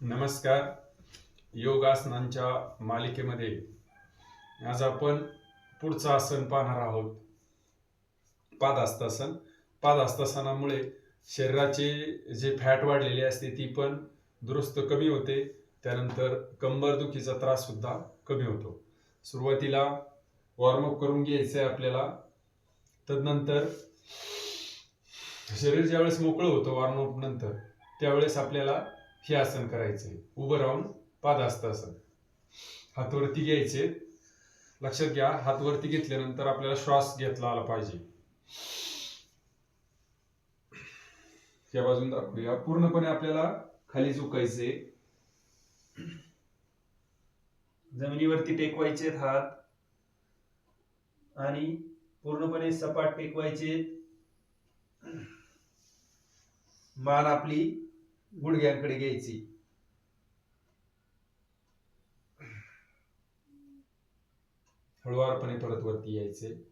नमस्कार. योगासनांच्या मालिकेमध्ये आज आपण पुढचं आसन पाहणार आहोत. पादहस्तासन पादहस्तासनामुळे शरीराचे जे फॅट वाढलेली असते ती पण दुरुस्त कमी होते. त्यानंतर कंबरदुखीचा त्रास सुद्धा कमी होतो. सुरुवातीला वॉर्मअप करून घ्यायचं आहे आपल्याला. तदनंतर शरीर ज्यावेळेस मोकळं होतं वॉर्मअप नंतर त्यावेळेस आपल्याला हे आसन करायचे उभं राहून पादहस्तासन. हात वरती घ्यायचे. लक्षात घ्या हात वरती घेतल्यानंतर आपल्याला श्वास घेतला आला पाहिजे. या बाजून दाखवूया. पूर्णपणे आपल्याला खाली झुकायचे जमिनीवरती टेकवायचे हात. आणि पूर्णपणे सपाट टेकवायचे मान आपली गुडघ्यांकडे घ्यायची. हळुवारपणे परत वरती यायचे.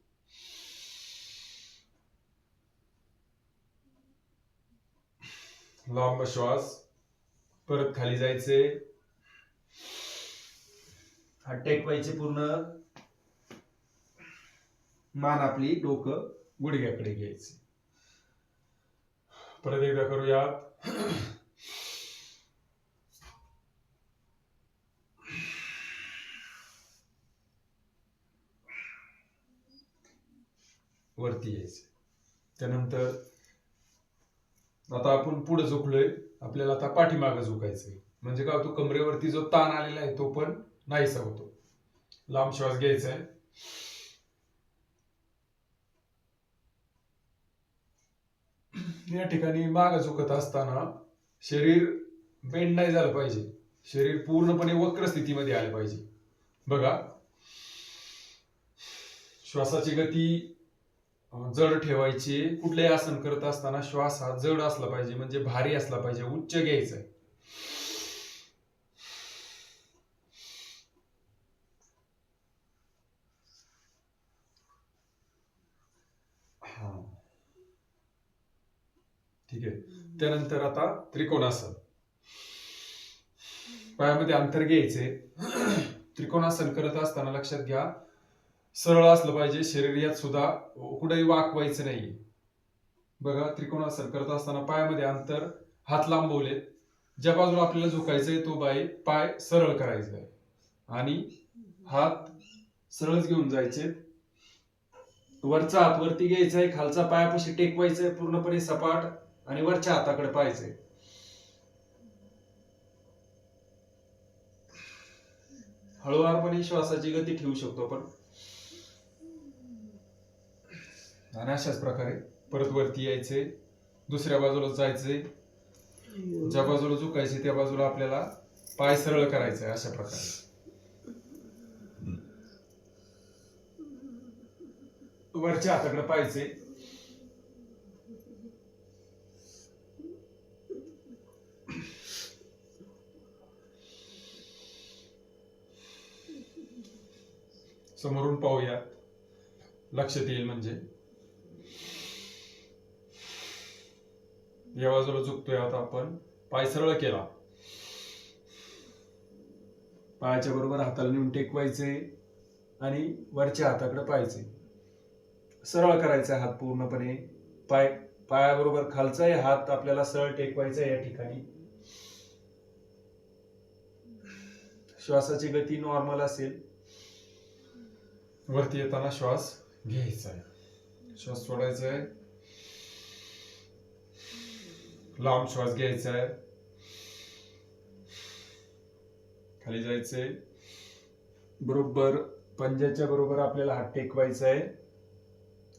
लांब श्वास परत खाली जायचे. हात टेकवायचे पूर्ण. मान आपली डोकं गुडघ्याकडे घ्यायचे. परत एकदा करूयात. वरती यायचं. त्यानंतर आता आपण पुढे झुकलोय. आपल्याला आता पाठीमागं झुकायचंय. म्हणजे काय होतो कमरेवरती जो ताण आलेला आहे तो पण नाहीसा होतो. लांब श्वास घ्यायचा आहे. या ठिकाणी माग झुकत असताना शरीर बेंड नाही झालं पाहिजे. शरीर पूर्णपणे वक्र स्थितीमध्ये आलं पाहिजे. बघा. श्वासाची गती जड ठेवायची कुठलेही आसन करत असताना श्वास हा जड असला पाहिजे म्हणजे भारी असला पाहिजे उच्च घ्यायचा आहे हा ठीक आहे. त्यानंतर आता त्रिकोणासन. पायामध्ये अंतर घ्यायचे. त्रिकोणासन करत असताना लक्षात घ्या सरळ असलं पाहिजे शरीर यात सुद्धा कुठेही वाकवायचं नाही बघा त्रिकोणासन करत असताना पायामध्ये अंतर हात लांबवले. ज्या बाजूला आपल्याला झुकायचंय तो बाई पाय सरळ करायचा आहे आणि हात सरळच घेऊन जायचे. वरचा हात वरती घ्यायचा आहे खालचा पायापाशी टेकवायचा आहे पूर्णपणे सपाट. आणि वरच्या हाताकडे पाहायचंय. हळूवारपणे श्वासाची गती ठेवू शकतो आपण. आणि अशाच प्रकारे परत वरती यायचे दुसऱ्या बाजूला जायचे ज्या बाजूला झुकायचे त्या बाजूला आपल्याला पाय सरळ करायचे अशा प्रकारे. वरच्या हाताकडे पाहायचे समोरून पाहूया लक्षात येईल म्हणजे. या बाजूला झुकतोय आता आपण. पाय सरळ केला. पायाच्या बरोबर हाताला नेऊन टेकवायचे आणि वरच्या हाताकडे पाहायचे. सरळ करायचा हात पूर्णपणे. पाय पायाबरोबर खालचाही हात आपल्याला सरळ टेकवायचा या ठिकाणी. श्वासाची गती नॉर्मल असेल. वरती येताना श्वास घ्यायचा आहे. श्वास सोडायचा आहे. लांब श्वास घ्यायचा आहे. खाली जायचंय. बरोबर पंजाच्या बरोबर आपल्याला हात टेकवायचा आहे.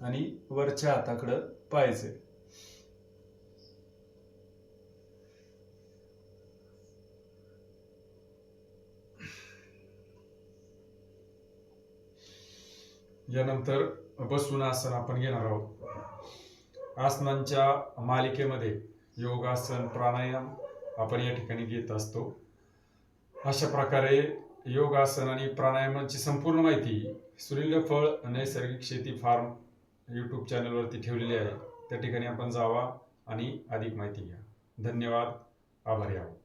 आणि वरच्या हाताकडं पाहायचंय. यानंतर बसून आसन आपण घेणार आहोत. आसनांच्या मालिकेमध्ये योगासन प्राणायाम आपण या ठिकाणी घेत असतो. अशा प्रकारे योगासन आणि प्राणायामाची संपूर्ण माहिती सुनील फळ नैसर्गिक शेती फार्म यूट्यूब चॅनलवरती ठेवलेली आहे. त्या ठिकाणी आपण जावा आणि अधिक माहिती घ्या. धन्यवाद. आभारी आहोत.